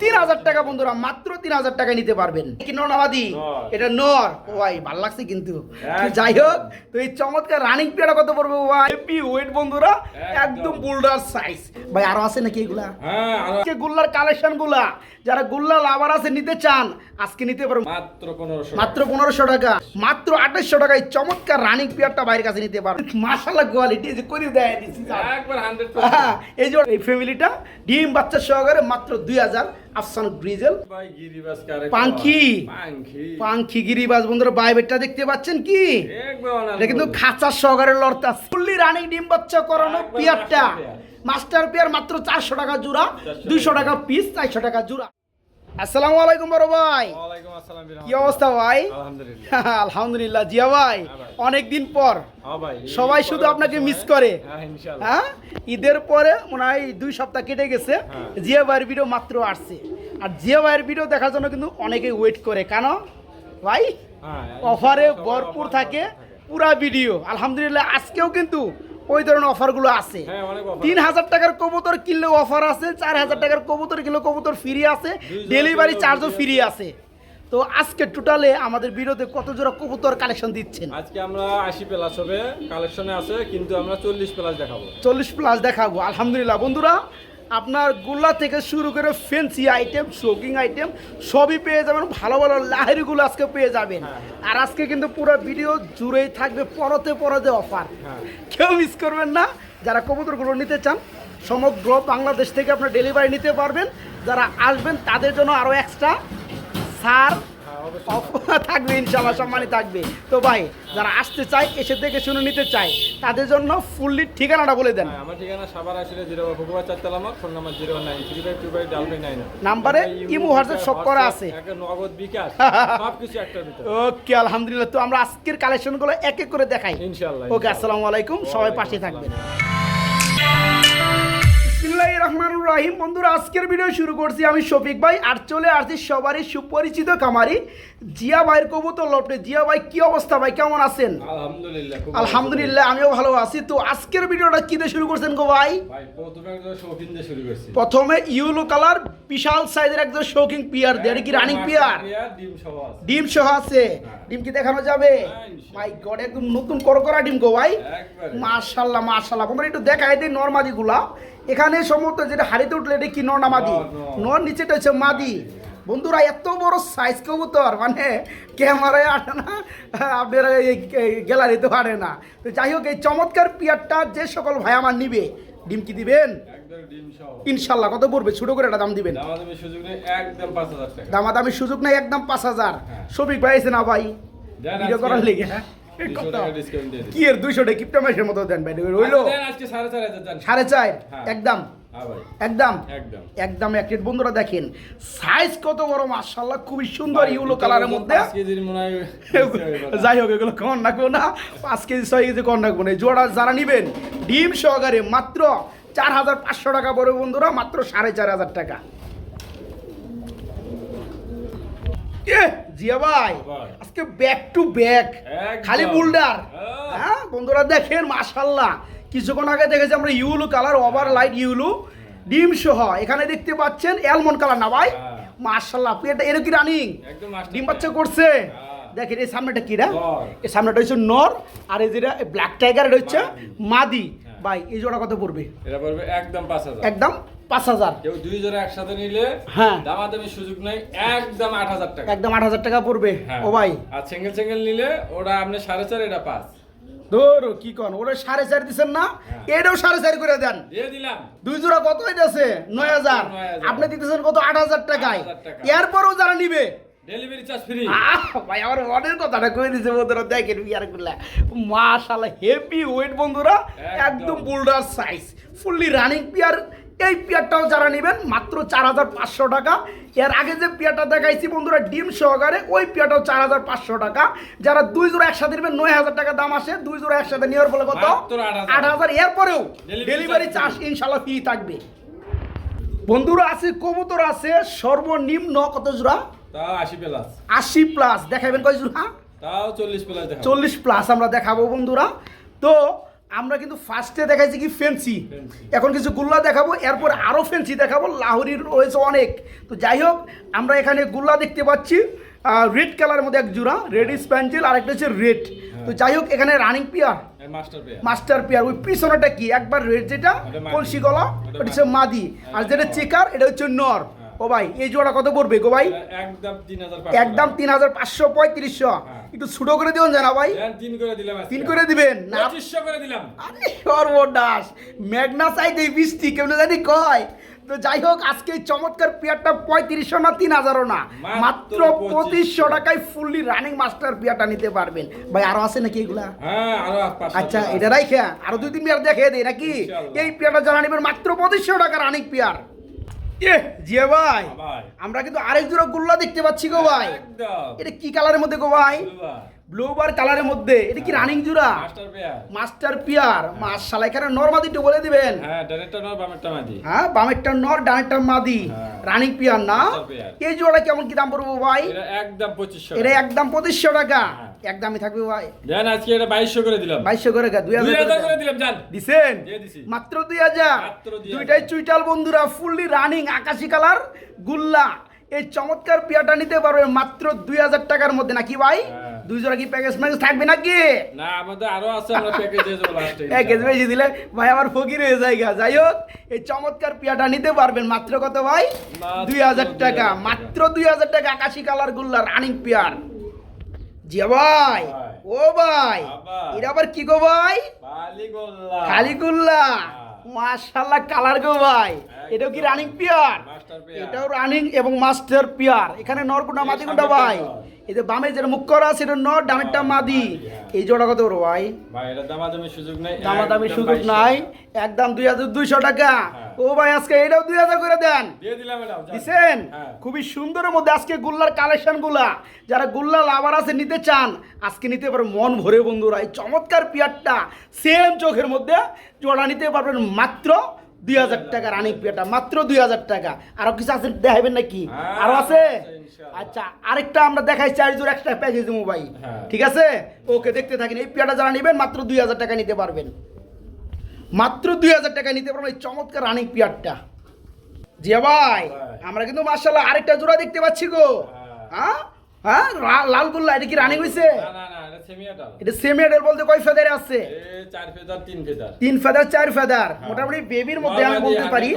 তিন হাজার টাকা বন্ধুরা মাত্র তিন হাজার টাকা নিতে পারবেন। কি নর। এটা নর। ভাই ভালো লাগছে কিন্তু। যাই হোক তো এই চমৎকার রানিং পেয়ারা কত পড়বে ভাই? হেপি ওয়েট বন্ধুরা একদম। বোল্ডার সাইজ ভাই আরও আছে নাকি এগুলা? হ্যাঁ গুল্লার কালেকশনগুলা যারা গুল্লা লাভার আছে নিতে চান আজকে নিতে পারবেন মাত্র পনেরোশো মাত্র পনেরোশো টাকা। মাত্র আঠাশশো টাকায় চমৎকার রানিং পেয়ারটা বাইরের কাছে নিতে পারবেন মাসাল্লাহ কোয়ালিটি যে করে দেয় হ্যাঁ, এই যে এই ফ্যামিলিটা ডিম বাচ্চা সহকারে মাত্র দুই হাজার। আফসান গিরিবাস কারে পাঙ্খি। পাঙ্খি গিরিবাজ বন্ধুরা বাইবেটটা দেখতে পাচ্ছেন কি? এটা কিন্তু। খাঁচার সহকারে লড়তা ফুললি রানিং ডিম বাচ্চা করানো পিয়ারটা। Master pair. মাত্র চারশো টাকা জোড়া 400 দুইশো টাকা পিস চারশো টাকা জোড়া। আসসালামু আলাইকুম বড় ভাই। কি অবস্থা ভাই? আলহামদুলিল্লাহ। জিয়া ভাই হ্যাঁ। অনেকদিন পর। হ্যাঁ সবাই শুধু আপনাকে মিস করে। হ্যাঁ হ্যাঁ ঈদের পরে মনে হয় দুই সপ্তাহ কেটে গেছে। জিয়া ভাইয়ের ভিডিও মাত্র আসছে। আর জিয়া ভাইয়ের ভিডিও দেখার জন্য কিন্তু অনেকেই ওয়েট করে। কেন? ভাই অফারে ভরপুর থাকে পুরা ভিডিও আলহামদুলিল্লাহ আজকেও কিন্তু ওই ধরনের অফারগুলো আছে। হ্যাঁ তিন হাজার টাকার কবুতর কিনলে অফার আছে চার হাজার টাকার কবুতর কিনলে কবুতর ফ্রি আছে ডেলিভারি চার্জও ফ্রি আছে। তো আজকে টোটালে আমাদের বিরোধে কত জোড়া কবুতর কালেকশন দিচ্ছেন? আজকে আমরা আশি প্লাস হবে কালেকশনে আছে কিন্তু আমরা চল্লিশ প্লাস দেখাবো। চল্লিশ প্লাস দেখাবো আলহামদুলিল্লাহ। বন্ধুরা আপনার গোল্লা থেকে শুরু করে ফেন্সি আইটেম শোকিং আইটেম সবই পেয়ে যাবেন ভালো ভালো লাহেরিগুলো আজকে পেয়ে যাবেন। হ্যাঁ। আর আজকে কিন্তু পুরো ভিডিও জুড়েই থাকবে পরতে পরতে অফার হ্যাঁ। কেউ মিস করবেন না। যারা কবুতরগুলো নিতে চান সমগ্র বাংলাদেশ থেকে আপনার ডেলিভারি নিতে পারবেন। যারা আসবেন তাদের জন্য আরও এক্সট্রা সার হ্যাঁ থাকবে ইনশাল্লাহ সম্মানই থাকবে। তো ভাই যারা আসতে চায় এসে দেখে শুনে নিতে চায় তাদের জন্য ফুললি ঠিকানাটা বলে দেন। হ্যাঁ, আমার ঠিকানা সাবার আসলে জিরো চারতলা আমার phone number zero nine three five two five double five nine. নাম্বারে ইমো হোয়াটসঅ্যাপ সব করা আছে। নগদ বিকাশ সব কিছু ভিতরে। ওকে আলহামদুলিল্লাহ। তো আমরা আজকের কালেকশনগুলো এক এক করে দেখাই। ইনশাল্লাহ ওকে আসসালামু আলাইকুম। সবাই পাশে থাকবেন। বিসমিল্লাহির রহমানির রহিম। বন্ধুরা আজকের ভিডিও শুরু করছি আমি শফিক ভাই আর চলে আসছি সবারই সুপরিচিত কামারি জিয়া ভাইয়ের কবুতর লপটে জিয়া ভাই কি অবস্থা ভাই? কেমন আছেন? আলহামদুলিল্লাহ আলহামদুলিল্লাহ আমিও ভালো আছি। তো আজকের ভিডিওটা কি দিয়ে শুরু করছেন গো ভাই? ভাই প্রথমে শৌখিন ইউলো কালার বিশাল সাইজের একজন শৌকিং পিয়ার। দিয়ে এটা কি রানিং পিয়ার? ডিম সহ আছে। ডিম ডিম কি দেখানো যাবে? হ্যাঁ, ইনশাআল্লাহ। মাই গড একদম নতুন করকরা ডিম গো ভাই। একবারে। মাশাল্লাহ মাশাল্লাহ। বন্ধুরা একটু দেখাই দিই নরগুলা এখানে সমস্ত যেটা হাড়িতে উঠলে এটা কি নর না মাদি? নর, নিচেটা হচ্ছে মাদি। বন্ধুরা এত বড় সাইজ কবুতর মানে ক্যামেরায় আনে না আপনারা এই গ্যালারিতে আনে না। তো যাই হোক এই চমৎকার পিয়ারটা যে সকল ভাই আমার নিবে ডিম কি দিবেন? ইনশাল্লাহ কত পড়বে? ছোট করে একটা দাম দিবেন। দামাদামি সুযোগ নেই একদম পাঁচ হাজার হাজার। হ্যাঁ। ভাই না ভাই? ভিডিও করার লেগে। হ্যাঁ? 200 টাকা discount দিয়ে দিচ্ছি। কি এর দুইশো টাকা? কিপটা মাসের মতো দেন ভাই রইল। দেন সাড়ে চার হ্যাঁ। একদম। হ্যাঁ একদম। একদম। একদম এক প্লেট বন্ধুরা দেখেন সাইজ কত বড় মাশাল্লাহ খুবই সুন্দর ইউলো কালারের মধ্যে। যাই হোক এগুলো কম রাখব না পাঁচ কেজি ছয় কেজি কম রাখব না জোড়া যারা নিবেন ডিম সহকারে মাত্র চার হাজার পাঁচশো টাকা পড়বে বন্ধুরা মাত্র সাড়ে চার হাজার টাকা। জিয়া ভাই। আজকে ব্যাক টু ব্যাক খালি বুলডার হ্যাঁ। হ্যাঁ বন্ধুরা দেখেন মাশাল্লাহ কিছুক্ষণ আগে দেখেছি আমরা ইউলু কালার ওভার লাইট ইউলু ডিম সহ এখানে দেখতে পাচ্ছেন অ্যালমন্ড কালার না ভাই হ্যাঁ। মাশাল্লাহ আপনি এটা এর কি রানিং ডিম। বাচ্চা করছে হ্যাঁ। দেখেন এই সামনেটা কি রা। এই সামনেটা হচ্ছে নর আর এই যেটা ব্ল্যাক টাইগার এটা হচ্ছে মাদি। ভাই এই জোড়া কত পড়বে এটা পড়বে একদম পাঁচ হাজার একদম পাঁচ হাজার। কেউ দুই জোড়া একসাথে নিলে হ্যাঁ। দামাদামি সুযোগ নাই একদম আট হাজার টাকা। একদম আট হাজার টাকা পড়বে। হ্যাঁ। ও ভাই। আর সিঙ্গেল সিঙ্গেল নিলে ওটা আপনি সাড়ে চার এটা পাঁচ। ধরো কি কন? ওরা সাড়ে চার দিচ্ছেন না? হ্যাঁ। এটাও সাড়ে চার করে দেন। দিয়ে দিলাম। দুই জোড়া কত হইতেছে? নয় হাজার। আপনি দিতেছেন কত? আট হাজার টাকায়। 8,000 টাকা। এরপরও যারা নিবে। ডেলিভারি চার্জ ফ্রি আহ, ভাই আমার মনের কথাটা কয়ে দিছে বন্ধুরা দেখেন বিয়ার করলে মাশাল্লাহ হেভি ওয়েট বন্ধুরা। একদম। একদম boulder size fully running pair এই পিয়ারটাও যারা নেবেন মাত্র চার হাজার পাঁচশো টাকা। এর আগে যে পিয়ারটা দেখাইছি বন্ধুরা ডিম সহকারে ওই পিয়ারটাও চার হাজার পাঁচশো টাকা। যারা দুই জোড়া একসাথে নেবেন নয় হাজার টাকা দাম আসে। দুই জোড়া একসাথে নেওয়ার ফলে কত? আট হাজার। এরপরেও ডেলিভারি চার্জ ইনশাল্লাহ ফ্রি। থাকবে। বন্ধুরা আছে কবুতর আছে সর্বনিম্ন কত জোড়া? আশি প্লাস আশি প্লাস দেখাবেন কয় জোড়া? তাও চল্লিশ প্লাস চল্লিশ প্লাস আমরা দেখাবো বন্ধুরা। তো আমরা কিন্তু ফার্স্টে দেখাইছি কি ফেন্সি এখন কিছু গুল্লা দেখাবো এরপর আরও ফেন্সি দেখাবো লাহোরির রয়েছে অনেক। তো যাই হোক আমরা এখানে গুল্লা দেখতে পাচ্ছি রেড কালারের মধ্যে এক জোড়া রেড স্প্যান্ডেল আর একটা হচ্ছে রেড তো যাই হোক এখানে রানিং পিয়ার মাস্টার পেয়ার ওই পিছনেটা কি? একবার রেড যেটা কলসি গলা ওটা ওটা হচ্ছে মাদি। আর যেটা চেকার এটা হচ্ছে নর। ও ভাই এই জোড়া কত পড়বে গো ভাই? একদম তিন হাজার পাঁচশো পঁয়ত্রিশশো। হ্যাঁ। একটু ছোটো করে দিবেন জানা ভাই। তিন করে দিলাম আজকে। তিন করে দিবেন? না। করে দিলাম। আরে সর্বনাশ। মেঘনা চাইতে বৃষ্টি কেউ জানি কয়। তো যাই হোক আজকে এই চমৎকার পেয়ারটা পঁয়ত্রিশশো না তিন হাজারও না। মাত্র পঁচিশশো। টাকায় ফুললি রানিং মাস্টার পেয়ারটা নিতে পারবেন। ভাই আরও আছে নাকি এগুলা? হ্যাঁ আচ্ছা। এটা রাইখে। আরও দুই তিন পেয়ার দেখে দেয় নাকি? এই পেয়ারটা জানা নেবেন মাত্র পঁচিশশো টাকা রানিং পেয়ার। জিয়া ভাই ভাই। আমরা কিন্তু আরেক জোড়া গুল্লা দেখতে পাচ্ছি গো ভাই। এটা কি কালারের মধ্যে গো ভাই? ব্লু বার কালারের মধ্যে। এটা কি রানিং জোড়া? মাস্টার পেয়ার মাশাআল্লাহ এখানে নরমাদি একটু বলে দিবেন। হ্যাঁ ডাইরেক্টর নর বামেরটা মাদি। হ্যাঁ বামেরটা নর ডানেরটা মাদি। হ্যাঁ। রানিং পিয়ার না? এই জোড়া কেমন কি দাম পড়ব ভাই? এটা একদম পঁচিশশো এটা একদম পঁচিশশো টাকা। হ্যাঁ। একদমই থাকবে ভাই। দেন আজকে এটা বাইশশো করে দিলাম। বাইশশো করে দুই দুই হাজার হাজার করে দিলাম জান দিছেন? দিয়ে দিছি। মাত্র দুই হাজার? মাত্র দুই দুইটাই চুইটাল বন্ধুরা ফুললি রানিং আকাশি কালার গুল্লা। এই চমৎকার পিয়াটা নিতে পারবে মাত্র দুই হাজার টাকার মধ্যে নাকি ভাই। দুই জোড়া কি প্যাকেজ ম্যাকেজ থাকবে নাকি? না আমাদের আরও আছে আমরা প্যাকেজ দিয়ে দেবো লাস্টে প্যাকেজ বেশি দিলে ভাই আমার ফকির হয়ে যায় গা। যাই হোক এই চমৎকার পিয়াটা নিতে পারবেন মাত্র কত ভাই? মাত্র দুই হাজার টাকা মাত্র দুই হাজার টাকা আকাশি কালার গুল্লা রানিং পিয়ার। জি ভাই। ও ভাই। এটা আবার কি গো ভাই? কালিগুল্লা হ্যাঁ। মাশাল্লাহ কালার গো ভাই। এটাও কি রানিং পিয়ার এটাও রানিং এবং মাস্টার পিয়ার এখানে নরকুন্ডা মাদি ভাই। এই যে বামে যেটা মুখ করা আছে সেটা নর ডানেরটা মাদি। হ্যাঁ। এই জোড়া কত বড় ভাই? ভাই এটা দামাদামি সুযোগ নেই দামাদামি সুযোগ 2200 নাই। একদম দুই হাজার দুইশো টাকা। হ্যাঁ। ও ভাই আজকে এটাও দুই হাজার করে দেন। হ্যাঁ। খুবই সুন্দরের মধ্যে আজকে গুল্লার কালেকশনগুলা। যারা গুল্লা লাভার আছে নিতে চান আজকে নিতে পারবেন মন ভরে বন্ধুরা এই চমৎকার পিয়ারটা সেম চোখের মধ্যে জোড়া নিতে পারবেন মাত্র দুই হাজার টাকা রানিং পিয়ারটা মাত্র দুই হাজার টাকা। আরও কিছু আছে দেখাবেন নাকি? হ্যাঁ, আরও আছে? আচ্ছা আরেকটা আমরা দেখাই চার জোর একটা প্যাকেজ হ্যাঁ। ঠিক আছে? ওকে দেখতে থাকেন এই পিয়ারটা যারা নেবেন মাত্র দুই হাজার টাকা নিতে পারবেন। মাত্র দুই হাজার টাকা নিতে পারবেন এই চমৎকার রানিং পিয়ারটা জিয়া ভাই। আমরা কিন্তু মার্শাল্লাহ আরেকটা জোড়া দেখতে পাচ্ছি গো। হ্যাঁ। হ্যাঁ? হ্যাঁ? লা- লাল এটা কি রানিং হয়েছে না না এটা সেমি এডের বলতে কয় ফেদারে আছে? এ চার ফেদার তিন ফেদার। তিন ফেদার চার ফেদার। হ্যাঁ। মোটামুটি বেবির মধ্যে আমি বলতে পারি।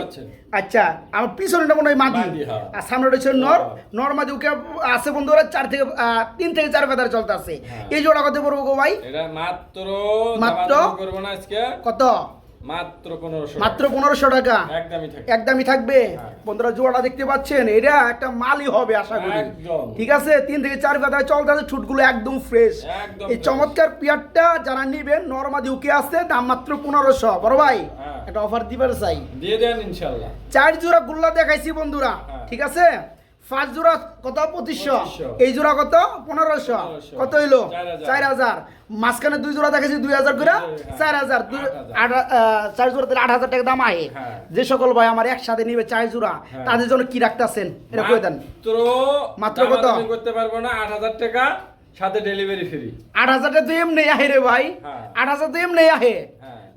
আচ্ছা আমার পিছনেটা মনে হয় মাদি। হ্যাঁ। আর সামনেটা হচ্ছে নর। নর। মাদি ওকে আছে বন্ধুরা চার থেকে তিন থেকে চার ফেদার চলতে আছে হ্যাঁ। এই জোড়া কত পড়ব গো ভাই? এটা মাত্র মাত্র? করব না আজকে। কত? মাত্র পনেরোশো মাত্র পনেরোশো টাকা? একদমই থাকবে। হ্যাঁ। বন্ধুরা জোড়াটা দেখতে পাচ্ছেন? এটা একটা মালই হবে আশা করি। ঠিক আছে? তিন থেকে চার পাতায় চলতে আছে ছুটগুলো একদম ফ্রেশ এই চমৎকার পিয়ারটা যারা নিবেন নর্মাদি উকে আসছে দাম মাত্র পনেরোশো। বড় ভাই হ্যাঁ। একটা অফার দিবার চাই। দিয়ে দেন ইনশাল্লাহ। চার জোড়া গুল্লা দেখাইছি বন্ধুরা। হ্যাঁ। ঠিক আছে? পাঁচ জোড়া কত? পঁচিশশো। 2500 এই জোড়া কত? পনেরোশো। কত হইল? 4000 চার হাজার। মাঝখানে দুই জোড়া দেখাইছি দুই হাজার করে। হ্যাঁ। চার হাজার। দুই 8000 চার জোড়া দিলে আট হাজার টাকা দাম আহে। হ্যাঁ। যে সকল ভাই আমার একসাথে নিবে চার জোড়া হ্যাঁ। তাদের জন্য কি রাখতেছেন? এটা কই দেন? মাত্র কত? করতে পারব না আট হাজার টাকা সাথে ডেলিভারি ফ্রি আট হাজারটা তো এমনি আহে রে ভাই। হ্যাঁ। আট হাজার তো এমনি আহে। হ্যাঁ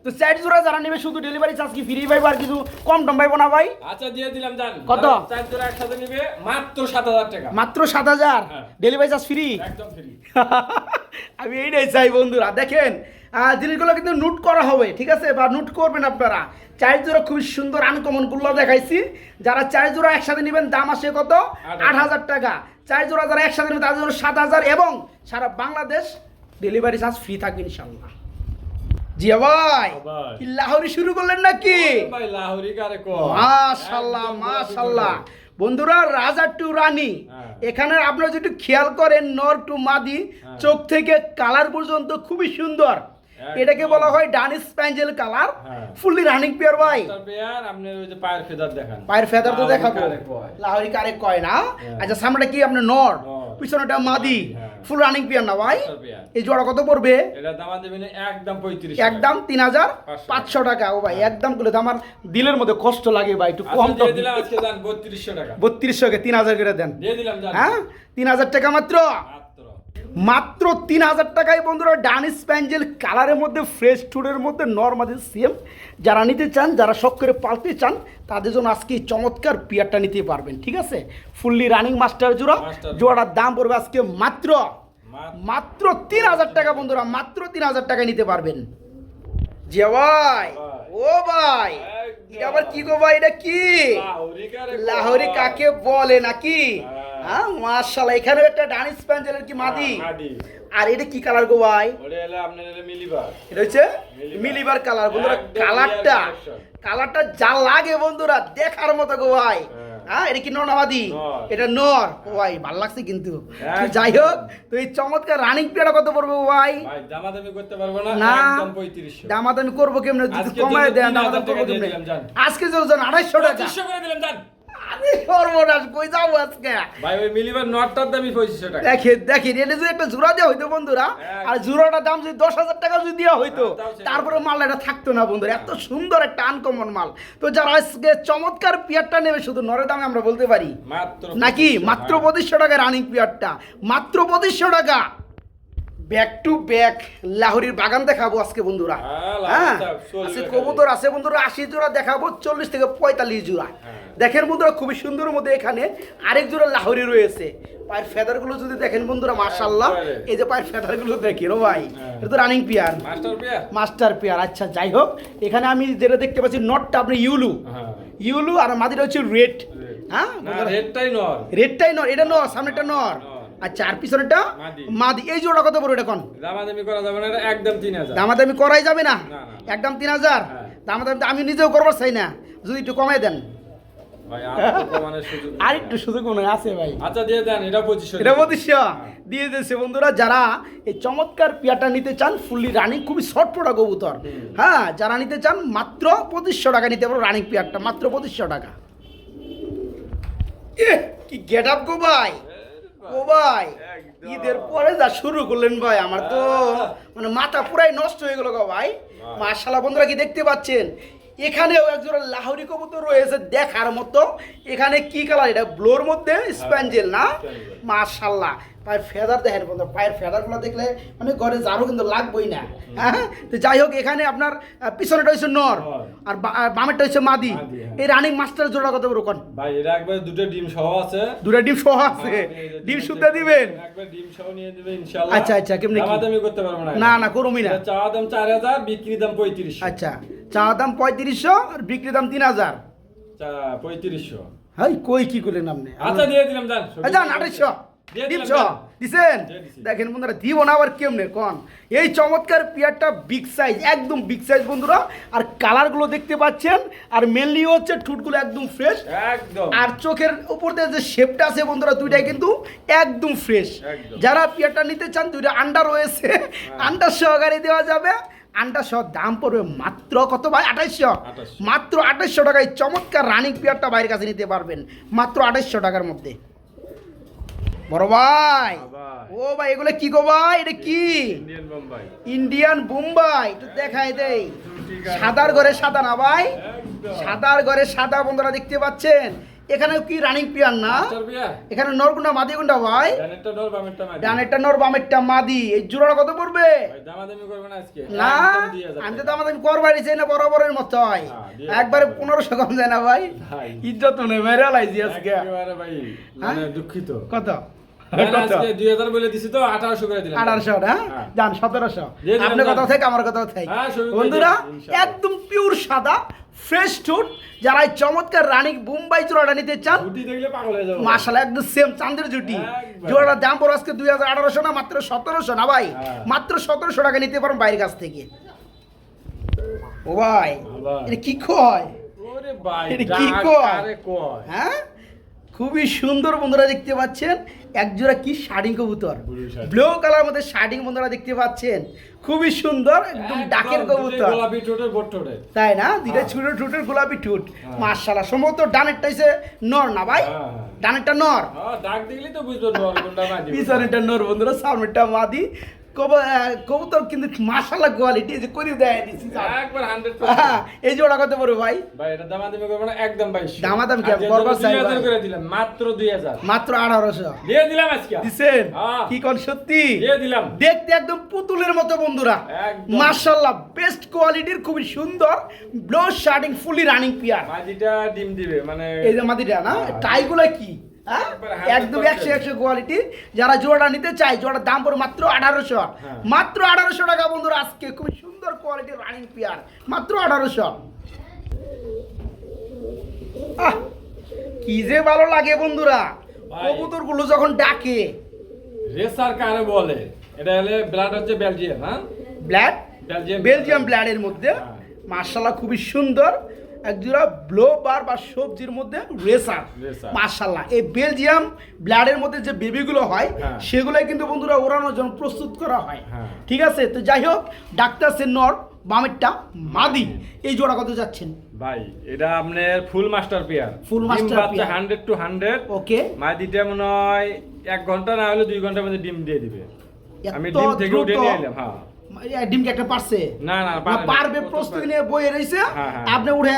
তো চার জোড়া যারা নেবে শুধু ডেলিভারি চার্জ কি ফ্রি পাইবো আর কিছু কম টম পাইবো না ভাই? আচ্ছা দিয়ে দিলাম জান। কত? চার জোড়া একসাথে নিবে মাত্র সাত হাজার টাকা। মাত্র সাত হাজার? হ্যাঁ। ডেলিভারি চার্জ ফ্রি একদম ফ্রি আমি এইটাই চাই বন্ধুরা দেখেন জিনিসগুলো কিন্তু নোট করা হবে ঠিক আছে? বা নোট করবেন আপনারা। চার জোড়া খুবই সুন্দর আনকমনগুলো দেখাইছি। যারা চার জোড়া একসাথে নেবেন দাম আসে কত? আট আট হাজার টাকা। চার জোড়া যারা একসাথে নেবেন তাদের জন্য সাত হাজার এবং সারা বাংলাদেশ ডেলিভারি চার্জ ফ্রি থাকবে ইনশাল্লাহ জিয়া ভাই ভাই। কি লাহোরি শুরু করলেন নাকি ভাই লাহোরি কারে কো মাশাল্লাহ মাশাল্লাহ বন্ধুরা রাজা টু রানী হ্যাঁ। এখানে আপনারা যদি খেয়াল করেন নর টু মাদি হ্যাঁ। চোখ থেকে কালার পর্যন্ত খুবই সুন্দর। এটাকে বলা হয় ডানিস প্যাঞ্জেল কালার। হ্যাঁ। ফুললি রানিং পিয়ার ভাই। পেয়ার আপনি ওই যে পায়ের ফেদার দেখান। পায়ের ফেদার তো দেখাবো। লাহোরি কারে কয় না? হ্যাঁ। আচ্ছা সামনেটা কি আপনার নর। পিছনেটা মাদি। হ্যাঁ। ফুল রানিং পিয়ার না ভাই? এই জোড়া কত পড়বে? একদম পঁয়ত্রিশ একদম তিন হাজার পাঁচশো। টাকা। ও ভাই একদম করে তো আমার দিলের মধ্যে কষ্ট লাগে ভাই একটু কম তো আচ্ছা, দিয়ে দিলাম আজকে যান বত্রিশশো টাকা। বত্রিশশো কে তিন হাজার করে দেন। দিয়ে দিলাম হ্যাঁ? তিন হাজার টাকা মাত্র। মাত্র তিন হাজার টাকায় বন্ধুরা ডানিস প্যাঞ্জেল কালারের মধ্যে ফ্রেশ টুডের মধ্যে নর্মালি সেম যারা নিতে চান যারা শখ করে পালতে চান তাদের জন্য আজকে এই চমৎকার পিয়ারটা নিতে পারবেন ঠিক আছে? ফুললি রানিং মাস্টার জোড়া। জোড়াটার দাম পড়বে আজকে মাত্র মাত্র- তিন হাজার টাকা বন্ধুরা মাত্র তিন হাজার টাকায় নিতে পারবেন। ভাই। ও ভাই এটা আবার কি গো ভাই এটা কি? লাহোরি কাকে বলে নাকি? হ্যাঁ। হ্যাঁ মার্শাল্লাহ এখানে একটা ডানিস প্যাঞ্জেলের কি মাদি? হ্যাঁ, আর এটা কি কালার গো ভাই? এটা হচ্ছে মিলিবার। কালার বন্ধুরা কালারটা কালারটা যা লাগে বন্ধুরা দেখার মতো গো ভাই। হ্যাঁ। হ্যাঁ এটা কি ননাবাদি এটা নর। ও ভাই ভালো লাগছে কিন্তু। একদম। যাই হোক তো এই চমৎকার রানিং পেয়ারা কত পড়বে ওয়াই? দামাদামি করতে পারব না না। দামাদামি করব কেমনে? কমায় দেন দামাদামি করব কেমনে? আজকে যে আজকে আড়াইশো টাকা। করে দিলাম জান সর্বনাশ কই যাব আজকে? ভাই ওই মিলিবার নটটার দামই 2500 টাকা। দেখেন দেখেন এটা যদি একটা জোড়া দেওয়া হইতো বন্ধুরা আর জোড়াটার দাম যদি দশ হাজার টাকা যদি দেওয়া হইতো হ্যাঁ। তারপরে মাল এটা থাকতো না বন্ধুরা এত সুন্দর একটা আনকমন মাল। তো যারা আজকে চমৎকার পিয়ারটা নেবে শুধু নরের দামে আমরা বলতে পারি নাকি? মাত্র হ্যাঁ। পঁচিশশো টাকা রানিং পিয়ারটা। মাত্র পঁচিশশো টাকা। ব্যাক টু ব্যাক লাহোরির বাগান দেখাবো আজকে বন্ধুরা। হ্যাঁ, হ্যাঁ আজকে কবুতর আছে বন্ধুরা আশি জোড়া দেখাবো চল্লিশ থেকে পঁয়তাল্লিশ জোড়া। হ্যাঁ। দেখেন বন্ধুরা খুবই সুন্দর মধ্যে এখানে আরেক জোড়া লাহোরি রয়েছে। পায়ের ফেদারগুলো যদি দেখেন বন্ধুরা মার্শাল্লাহ এই যে পায়ের ফেদারগুলো দেখেন ও ভাই হ্যাঁ। এটা তো রানিং পিয়ার মাস্টার পেয়ার আচ্ছা যাই হোক এখানে আমি যেটা দেখতে পাচ্ছি নটটা আপনি ইউলু। হ্যাঁ। ইউলু আর মাদিটা হচ্ছে রেড হ্যাঁ? রেডটাই নর রেডটাই নর এটা নর সামনেটা নর। আচ্ছা আর পিছনেটা মাদি। এই জোড়া কত বড় এটা কোন? দামাদামি করা যাবে না এটা একদম 3000 দামাদামি করাই যাবে না। একদম তিন হাজার? হ্যাঁ। দামাদামি তো আমি নিজেও করবার চাই না। যদি একটু কমাই দেন। আর একটু সুযোগ মনে আছে ভাই। আচ্ছা দিয়ে দেন এটা 2500 এটা বলতেছি দিয়ে দিয়েছে বন্ধুরা যারা এই চমৎকার পিয়াটা নিতে চান ফুললি রানিং খুবই শর্ট পড়া কবুতর। হ্যাঁ যারা নিতে চান মাত্র পঁচিশশো টাকা নিতে পারো রানিং পিয়ারটা মাত্র পঁচিশশো টাকা। কি গেট আপ গো ভাই। ও ভাই। ঈদের পরে যা শুরু করলেন ভাই আমার তো মানে মাথা পুরাই নষ্ট হয়ে গেল গো ভাই। বাহ। বন্ধুরা কি দেখতে পাচ্ছেন? এখানেও একজোড়া লাহরি কবুতর রয়েছে দেখার মতো। এখানে কি কালার এটা ব্লোর মধ্যে স্প্যাঞ্জেল না? স্প্যাঞ্জেল। পায়ের ফেদার দেখেন বন্ধু পায়ের ফেদারগুলো দেখলে মানে ঘরে জারও কিন্তু লাগবই না। হ্যাঁ? তো যাই হোক এখানে আপনার পিছনেটা হয়েছে নর আর বামেরটা হয়েছে মাদি। হ্যাঁ। এই রানিং মাস্টার জোড়া কত বড় কোন? ভাই এটা একবার দুটো ডিম সহ আছে। দুটো ডিম সহ আছে। হ্যাঁ, ডিম শুদ্ধ দিবেন। একবার ডিম সহ নিয়ে দিবেন ইনশাআল্লাহ। আচ্ছা আচ্ছা কেমনে কি? আমি করতে পারব না। না না করুমই না। আচ্ছা, চা দাম 4000 বিক্রি দাম 35 আচ্ছা চা দাম 3500 আর বিক্রি দাম 3000 চা 3500 হাই কই কি করলেন আপনি? আচ্ছা দিয়ে দিলাম জান আচ্ছা 2800 দেখেন বন্ধুরা এই চমৎকার পেয়ারটা বিগ সাইজ একদম বিগ সাইজ বন্ধুরা। আর দেখতে পাচ্ছেন আর মেনলি হচ্ছে একদম ফ্রেশ আর চোখের উপর যে শেপটা আছে বন্ধুরা দুইটাই কিন্তু একদম ফ্রেশ যারা পেয়ারটা নিতে চান দুইটা আন্ডা রয়েছে। আন্ডা সহকারে দেওয়া যাবে। আন্ডাশো দাম পড়বে মাত্র কত ভাই? আঠাইশশো। মাত্র আঠাইশশো টাকায় চমৎকার রানিং পিয়ারটা বাইরের কাছে নিতে পারবেন। মাত্র আঠাইশশো টাকার মধ্যে। বড় ভাই। ও ভাই এগুলো কি গো ভাই? এটা কি? ইন্ডিয়ান বোম্বাই একটু দেখাই দেই। সাদার ঘরে সাদা না ভাই? সাদার ঘরে সাদা বন্ধুরা দেখতে পাচ্ছেন। এখানে কি রানিং পিয়ার না? এখানে নরগুন্ডা মাদি গুন্ডা ভাই? ডানেরটা নর বামেরটা মাদি। এই জোড়াটা কত পড়বে? দামাদামি না আজকে। না একদম 2000 আমি তো আমাদের করবারই চাই না বরাবরের মতো হয়। হ্যাঁ, একবারে। পনেরোশো কম যায় না ভাই। ইজ্জত নেই লাইছি আজকে। ভাই মানে দুঃখিত। কত? কত আজকে 2000 বলে দিছি তো 1800 করে দিলাম। আঠারোশো হ্যাঁ? হ্যাঁ। হ্যাঁ। একদম পিওর সাদা ফ্রেশ টুট যারা চমৎকার রানিং বুম্বাই জোড়াটা নিতে চান মাশাল্লাহ একদম সেম চাঁদের জুটি জোড়াটার দাম পড়ো আজকে দুই হাজার আঠারোশো না মাত্র সতেরোশো না ভাই। মাত্র সতেরোশো টাকা নিতে পারেন বাইরের কাছ থেকে। ও ভাই এটা কি কয়? এটা কি কয়? হ্যাঁ? খুবই সুন্দর বন্ধুরা দেখতে পাচ্ছেন। একজোড়া কি শাড়ি কবুতর? ব্লু কালার মধ্যে শাড়ি বন্ধুরা দেখতে পাচ্ছেন। খুবই সুন্দর একদম ডাকের কবুতর। গোলাপি ঠোঁটের বোট ঠোঁটে। তাই না? দুইটা হ্যাঁ। ছুটের ঠুটের গোলাপি ঠুট। মাশাআল্লাহ মার্শাল্লাহ সম্ভবত ডানেরটা হচ্ছে নর না ভাই? হ্যাঁ, হ্যাঁ। ডানেরটা নর। হ্যাঁ ডাক দেখলেই তো বুঝব নর কোনটা মাদি পিছনেরটা নর বন্ধুরা সামনেরটা মাদি। কবুতর কিন্তু কোয়ালিটি যে করে দেয় দিছি একবার হান্ড্রেড হ্যাঁ, এই জোড়া কত পড়বে ভাই? ভাই এটা দামাদামি করব না একদম কি? চাই। করে দিলাম মাত্র দুই হাজার। মাত্র আঠারোশো। দিয়ে দিলাম আজকে। দিছেন? হ্যাঁ। কি কোন সত্যি? দিয়ে দিলাম। দেখতে একদম পুতুলের মতো বন্ধুরা। একদম। মার্শাল্লাহ বেস্ট কোয়ালিটির খুবই সুন্দর ব্লো শার্টিং ফুলি রানিং পিয়ার মাঝিটা ডিম দিবে মানে এই যে মাদিটা না? হ্যাঁ। টাইগুলো কি? 100% একদম একশো একশো কোয়ালিটি যারা জোড়া নিতে চায় জোড়ার দাম পড়ে মাত্র আঠারোশো। হ্যাঁ। মাত্র আঠারোশো টাকা বন্ধুরা আজকে। খুবই সুন্দর কোয়ালিটির রানিং পিয়ার মাত্র আঠারোশো। কি যে ভালো লাগে বন্ধুরা। কবুতরগুলো যখন ডাকে। রেসার কারে বলে? এটা হলে ব্লাড হচ্ছে বেলজিয়াম হ্যাঁ? ব্ল্যাড বেলজিয়াম বেলজিয়াম ব্ল্যাডের মধ্যে। হ্যাঁ। মার্শাল্লাহ খুবই সুন্দর। একজোড়া ব্লো বার বা সবজির মধ্যে রেসার। মার্শাল্লাহ এই বেলজিয়াম ব্ল্যাডের মধ্যে যে বেবিগুলো হয় হ্যাঁ। সেগুলোই কিন্তু বন্ধুরা ওড়ানোর জন্য প্রস্তুত করা হয়। হ্যাঁ। ঠিক আছে? তো যাই হোক ডাক্তার সে নর বামেরটা মাদি। এই জোড়া কত যাচ্ছেন? ভাই এটা আপনার full master pair Full master pair। Hundred two hundred okay মাদিটা মনে হয় এক ঘণ্টা না হলে দুই ঘণ্টার মধ্যে ডিম দিয়ে দিবে। আমি ডিম থেকে উঠে নিয়ে এলাম হ্যাঁ। ডিমকে একটা পারছে না না না, পারে না। পারবে প্রস্তুতি নিয়ে বইয়ে রয়েছে। আপনি উঠে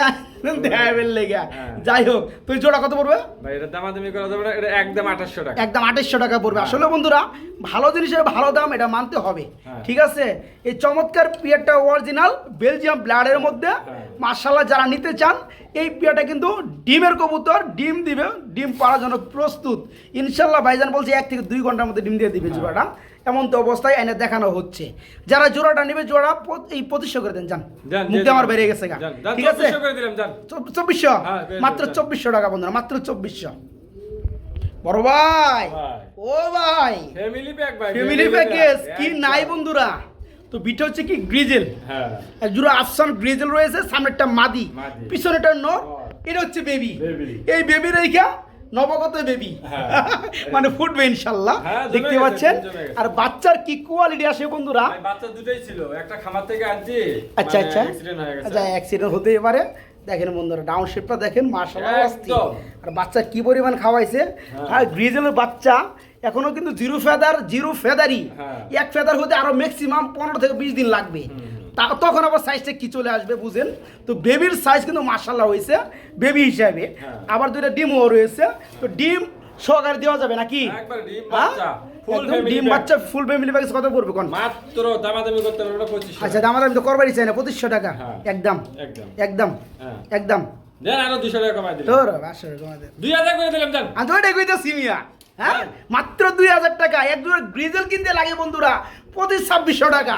দেখাবেন লেগে। যাই হোক তুই জোড়া কত পড়বে ভাই এটা দামাদামি করা যাবে এটা একদম আঠাশশো টাকা একদম আঠাশশো টাকা পড়বে। আসলে বন্ধুরা ভালো জিনিসের ভালো দাম এটা মানতে হবে। ঠিক আছে এই চমৎকার পিয়ারটা অরিজিনাল বেলজিয়াম ব্লাডের মধ্যে হ্যাঁ। মার্শাল্লাহ যারা নিতে চান এই পিয়ারটা কিন্তু ডিমের কবুতর ডিম দিবে ডিম পাড়ার জন্য প্রস্তুত ইনশাল্লাহ ভাইজান বলছে এক থেকে দুই ঘণ্টার মধ্যে ডিম দিয়ে দিবে হ্যাঁ। জোড়াটা এমন তো অবস্থায় এনে দেখানো হচ্ছে। যারা জোড়াটা নেবে জোড়া এই পঁচিশশো করে দেন যান। মুখে আমার বেড়ে গেছে ঠিক আছে? 2400 করে দিলাম যান। চব- চব্বিশশো? হ্যাঁ, মাত্র চব্বিশশো টাকা বন্ধুরা মাত্র চব্বিশশো। বড় ভাই। ও ভাই! ফ্যামিলি প্যাক ভাই ফ্যামিলি প্যাকেজ কি নাই বন্ধুরা। তো বিটা হচ্ছে কি গ্রিজেল। হ্যাঁ। জোড়া আফসান গ্রিজেল রয়েছে সামনেরটা মাদি। মাদি। পিছনেরটা নর নর। এটা হচ্ছে বেবি। এই বেবি রেখা নবগত বেবি হ্যাঁ। মানে ফুটবে ইনশাল্লাহ। হ্যাঁ, দেখতে পাচ্ছেন? আর বাচ্চার কি কোয়ালিটি আসে বন্ধুরা? বাচ্চা দুটোই ছিল। একটা খামার থেকে আনছি। আচ্ছা আচ্ছা। অ্যাক্সিডেন্ট আচ্ছা অ্যাক্সিডেন্ট হতেই পারে। দেখেন বন্ধুরা ডাউন শেপটা দেখেন মার্শাল্লাহ। আর বাচ্চা কি পরিমাণ খাওয়াইছে? হ্যাঁ। আর গ্রিজেলের বাচ্চা এখনও কিন্তু জিরো ফেদার জিরো ফেদারই। এক ফেদার হতে আরও ম্যাক্সিমাম পনেরো থেকে বিশ দিন লাগবে। তখন আবার সাইজটা কি চলে আসবে বুঝেন? তো বেবির সাইজ কিন্তু মার্শাল্লাহ হয়েছে বেবি হিসাবে। হ্যাঁ। আবার দুইটা ডিমও রয়েছে। তো ডিম সহকারে দেওয়া যাবে নাকি? ডিম হ্যাঁ? বাচ্চা ফুল ফ্যামিলি প্যাকেজ কত পড়বে কোন? মাত্র দামাদামি করতে পারবে আচ্ছা তো করবারই চাই না পঁচিশশো টাকা। হ্যাঁ। একদম। একদম। একদম। দেন আরও টাকা কমাই দিলাম। তোর করে দিলাম আমি হ্যাঁ? মাত্র দুই হাজার টাকা। এক জোড়া গ্রিজেল কিনতে লাগে বন্ধুরা। পঁচিশ ছাব্বিশশো টাকা।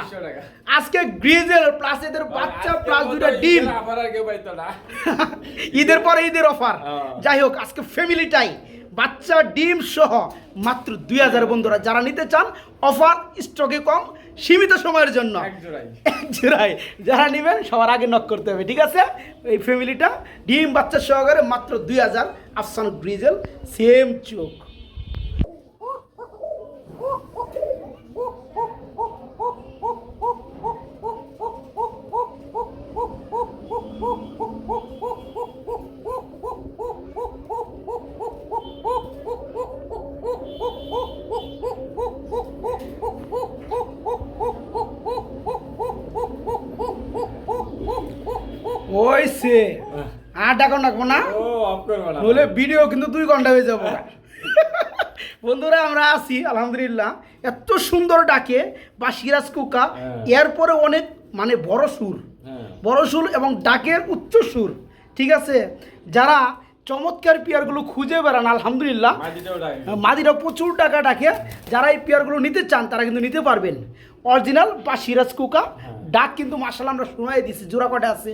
আজকে গ্রিজেল প্লাস এদের বাচ্চা প্লাস ঈদের ডিম ঈদের পরে ঈদের অফার হ্যাঁ। যাই হোক আজকে ফ্যামিলিটাই বাচ্চা ডিম সহ মাত্র দুই হাজার বন্ধুরা। যারা নিতে চান অফার স্টকে কম সীমিত সময়ের জন্য। এক জোড়ায় যারা নেবেন সবার আগে নক করতে হবে ঠিক আছে? এই ফ্যামিলিটা ডিম বাচ্চা সহকারে মাত্র দুই হাজার। আফসান গ্রিজেল সেম চোখ। সে আর ডাকো ডাকবো না। নইলে ভিডিও কিন্তু দুই ঘণ্টা হয়ে যাব। বন্ধুরা আমরা আছি আলহামদুলিল্লাহ। এত সুন্দর ডাকে বা সিরাজ কুকা। হ্যাঁ। এরপরে অনেক মানে বড় সুর। হ্যাঁ। বড় সুর এবং ডাকের উচ্চ সুর। ঠিক আছে? যারা চমৎকার পেয়ারগুলো খুঁজে বেড়ান আলহামদুলিল্লাহ। মাদিরা প্রচুর টাকা ডাকে। যারা এই পেয়ারগুলো নিতে চান তারা কিন্তু নিতে পারবেন। অরিজিনাল বা সিরাজ কুকা। হ্যাঁ। ডাক কিন্তু মাসাল আমরা শোনাই দিছি জোড়া কটা আছে।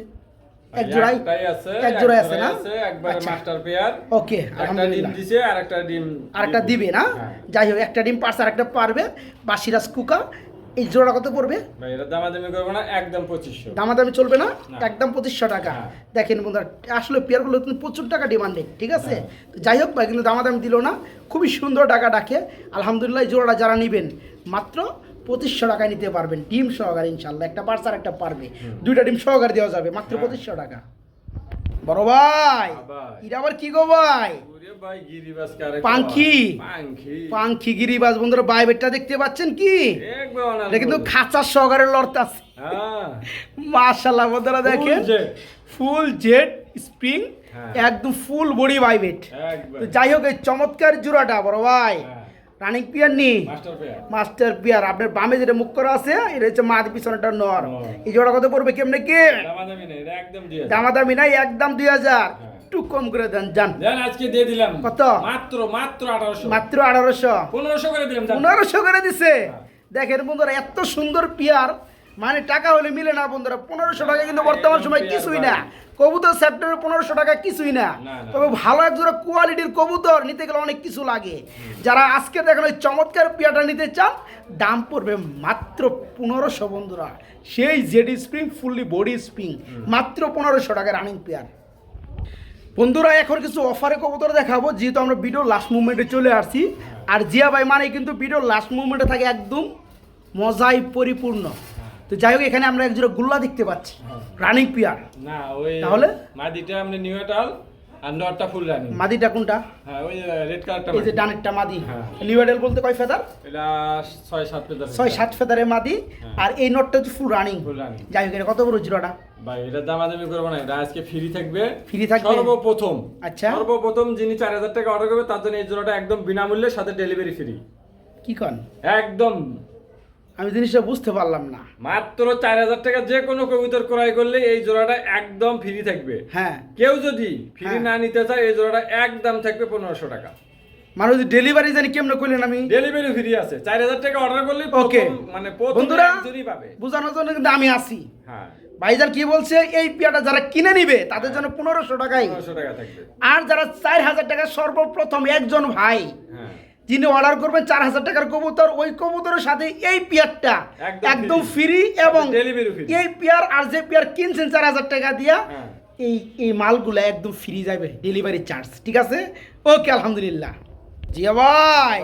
এক জোড়াই আছে এক জোড়াই আছে না? একবারে আচ্ছা। মাস্টার পেয়ার ওকে একটা ডিম দিছে আর একটা ডিম আরেকটা দিবে। না? হ্যাঁ। যাই হোক একটা ডিম পারছে আরেকটা পারবে। কুকা এই জোড়া কত পড়বে? ভাই এটা দামাদামি করব না একদম দামাদামি চলবে না। একদম পঁচিশশো টাকা। হ্যাঁ। দেখেন বন্ধুরা আসলে পেয়ারগুলো কিন্তু প্রচুর টাকা ডিমান্ডেড ঠিক আছে? হ্যাঁ। তো যাই হোক ভাই কিন্তু দামাদামি দিল না। খুবই সুন্দর টাকা ডাকে আলহামদুলিল্লাহ জোড়াটা যারা নেবেন মাত্র পঁচিশশো টাকায় নিতে পারবেন ডিম সহকারে ইনশাল্লাহ একটা পার্স আর একটা পারবে। দুইটা ডিম সহকারে দেওয়া যাবে মাত্র হ্যাঁ। পঁচিশশো টাকা। বড় ভাই। এটা আবার কি গো ভাই? গিরিবাস পাঙ্খি। পাঙ্খি গিরিবাজ বন্ধুরা বাইবেটটা দেখতে পাচ্ছেন কি? এটা কিন্তু খাঁচার সহকারে লড়তে আছে। হ্যাঁ। মাশাল্লাহ বন্ধুরা দেখেন। ফুল জেড স্প্রিং হ্যাঁ। একদম ফুল বডি বাইবেট। তো যাই হোক এই চমৎকার জোড়াটা বড় ভাই। হ্যাঁ। রানিং পিয়ার নি? Master pair. আপনার বামে যেটা মুখ করা আছে এটা হচ্ছে মাদ পিছনেটা নর। এই জোড়া কত পড়বে কেমনে কি? দামাদামি নেই একদম দুই হাজার। হ্যাঁ। একটু কম করে দেন যান। আজকে দিয়ে দিলাম। কত? মাত্র মাত্র আঠারোশো। মাত্র আঠারোশো। পনেরোশো করে দিলাম পনেরোশো করে দিছে। হ্যাঁ। দেখেন বন্ধুরা এত সুন্দর পিয়ার। মানে টাকা হলে মিলে না বন্ধুরা পনেরোশো টাকা কিন্তু বর্তমান সময় কিছুই না। কবুতর সেক্টরে পনেরোশো টাকা কিছুই না। তবে ভালো একজোড়া কোয়ালিটির কবুতর নিতে গেলে অনেক কিছু লাগে। যারা আজকে দেখেন ওই চমৎকার পিয়াটা নিতে চান দাম পড়বে মাত্র পনেরোশো বন্ধুরা। সেই JD spring fully body spring মাত্র পনেরোশো টাকা রানিং পেয়ার বন্ধুরা এখন কিছু অফারে কবুতর দেখাবো যেহেতু আমরা ভিডিও লাস্ট মুভমেন্টে চলে আসছি। আর জিয়া ভাই মানে কিন্তু ভিডিও লাস্ট মুভমেন্টে থাকে একদম মজাই পরিপূর্ণ। তো যাই হোক এখানে আমরা একজোড়া গুল্লা দেখতে পাচ্ছি। রানিং পিয়ার না ওই তাহলে? মাদিটা আপনি নিউ এটাল আর নটটা ফুল রানি। মাদিটা কোনটা? হ্যাঁ ওই রেড কালারটা এই যে ডানেরটা মাদি। হ্যাঁ। নিউডেল বলতে কয় ফেদার? এটা ছয় সাত পেতার ছয় সাত ফেদারে মাদি। হ্যাঁ। আর এই নটটা হচ্ছে ফুল রানিং। Full running. যাই হোক এটা কত বড় জিরোটা ভাই এটা দামাদামি করব না এটা আজকে ফ্রি থাকবে। Free থাকবে? সর্বপ্রথম। আচ্ছা। সর্বপ্রথম যিনি চার হাজার টাকা অর্ডার করবে তার জন্য এই জোড়াটা একদম বিনামূল্যে সাথে ডেলিভারি ফ্রি কি কন? একদম। আমি জিনিসটা বুঝতে পারলাম না। মাত্র চার হাজার টাকা যে কোনো কবুতর ক্রয় করলে এই জোড়াটা একদম ফ্রি থাকবে। হ্যাঁ। কেউ যদি ফ্রি হ্যাঁ। না নিতে চায় এই জোড়াটা একদম থাকবে পনেরোশো টাকা। মানুষ ডেলিভারি জানি কেমনে করলেন আমি? ডেলিভারি ফ্রি আছে। চার হাজার টাকা অর্ডার করলে Okay. মানে বন্ধুরা বোঝানোর জন্য কিন্তু আমি আসি হ্যাঁ। ভাইজান কি বলছে? এই পিয়াটা যারা কিনে নিবে তাদের জন্য পনেরোশো টাকাই। পনেরোশো টাকা থাকবে। আর যারা চার হাজার টাকা সর্বপ্রথম একজন ভাই হ্যাঁ যিনি অর্ডার করবেন চার হাজার টাকার কবুতর ওই কবুতরের সাথে এই পিয়ারটা একদম ফ্রি এবং ডেলিভারি এই পিয়ার আর যে পিয়ার কিনছেন চার হাজার টাকা দিয়া হ্যাঁ। এই এই মালগুলো একদম ফ্রি যাবে ডেলিভারি চার্জ ঠিক আছে? ওকে আলহামদুলিল্লাহ। জিয়া ভাই।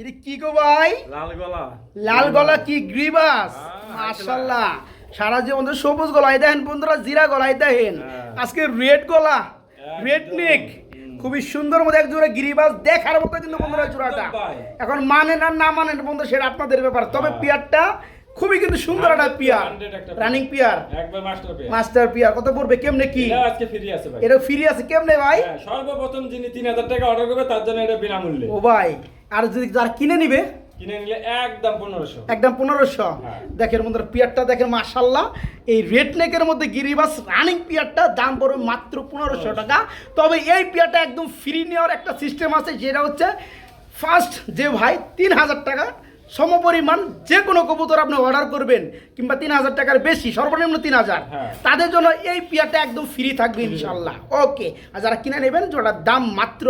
এটা কি গো ভাই? লাল গলা। লাল গলা কি গ্রিবাস? হ্যাঁ, মাশাল্লাহ সারা জীবন সবুজ গলায় দেখেন বন্ধুরা জিরা গলায় দেখেন। হ্যাঁ। আজকে রেড গলা রেড নেক। খুবই সুন্দর মধ্যে এক জোড়া গিরিবাস দেখার মতো কিন্তু বন্ধুরা একদম জোড়াটা এখন মানে না না মানে বন্ধু সেটা আপনাদের ব্যাপার। তবে হ্যাঁ। পিয়ারটা খুবই কিন্তু সুন্দর একটা 100 পিয়ার। Running pair. মাস্টার পেয়ে মাস্টার পিয়ার। কত পড়বে? কেমনে কি? এটা আজকে ফ্রি আছে ভাই। এটা ফ্রি আছে কেমনে ভাই? হ্যাঁ, সর্বপ্রথম যিনি তিন হাজার টাকা অর্ডার করবে তার জন্য এটা বিনামূল্যে। ও ভাই আর যদি যারা কিনে নিবে? কিনে নিলে একদম পনেরোশো। একদম পনেরোশো। হ্যাঁ। দেখেন বন্ধুরা পিয়ারটা দেখেন মাশাল্লাহ এই রেড নেকের মধ্যে গিরিবাস রানিং পিয়ারটা দাম পড়বে মাত্র পনেরোশো টাকা। তবে এই পিয়ারটা একদম ফ্রি নেওয়ার একটা সিস্টেম আছে যেটা হচ্ছে ফার্স্ট যে ভাই তিন হাজার টাকা সমপরিমাণ যে কোনো কবুতর আপনি অর্ডার করবেন কিংবা তিন হাজার টাকার বেশি সর্বনিম্ন তিন হাজার। হ্যাঁ। তাদের জন্য এই পিয়ারটা একদম ফ্রি থাকবে ইনশাল্লাহ ওকে আর যারা কিনে নেবেন যেটার দাম মাত্র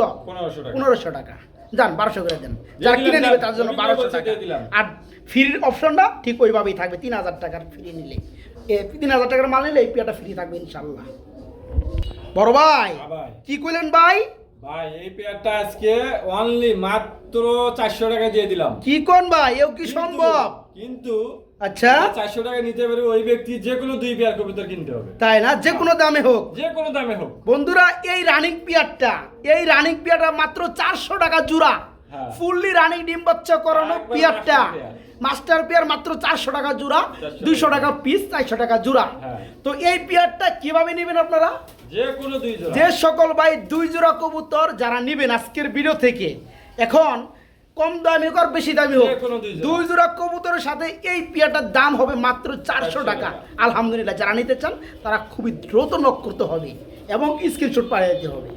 পনেরোশো টাকা। যান বারোশো করে দেন। যারা কিনে নেবে তার জন্য বারোশো টাকা। আর ফ্রির অপশনটা ঠিক ওইভাবেই থাকবে তিন হাজার টাকার ফ্রি নিলে। তিন হাজার টাকার মাল নিলে এই পিয়াটা ফ্রি থাকবে ইনশাল্লাহ। বড় ভাই কি কইলেন ভাই? ভাই এই পেয়ারটা আজকে অনলি মাত্র চারশো টাকা দিয়ে দিলাম। কি কোন ভাই? এও কি সম্ভব? কিন্তু আচ্ছা। চারশো টাকা নিতে পারে ওই ব্যক্তি যে কোনো দুই পেয়ার কবিতা কিনতে হবে। তাই না? যে কোনো দামে হোক। যে কোনো দামে হোক। বন্ধুরা এই রানিং পিয়ারটা এই রানিং পিয়ারটা মাত্র চারশো টাকা জোড়া। ফুললি রানিং ডিম বাচ্চা করানো পিয়ারটা মাস্টার পেয়ার মাত্র চারশো টাকা জোড়া 400 দুইশো টাকা। পিস চারশো টাকা জোড়া। হ্যাঁ। তো এই পিয়ারটা কীভাবে নেবেন আপনারা? যে কোনো দুই যে সকল ভাই দুই জোড়া কবুতর যারা নিবেন আজকের ভিডিও থেকে। এখন কম দামি হোক আর বেশি দামি হোক দুই জোড়া। কবুতরের সাথে এই পিয়াটার দাম হবে মাত্র চারশো টাকা টাকা। আলহামদুলিল্লাহ যারা নিতে চান তারা খুবই দ্রুত নক করতে হবে এবং স্ক্রিনশট পাঠিয়ে দিতে হবে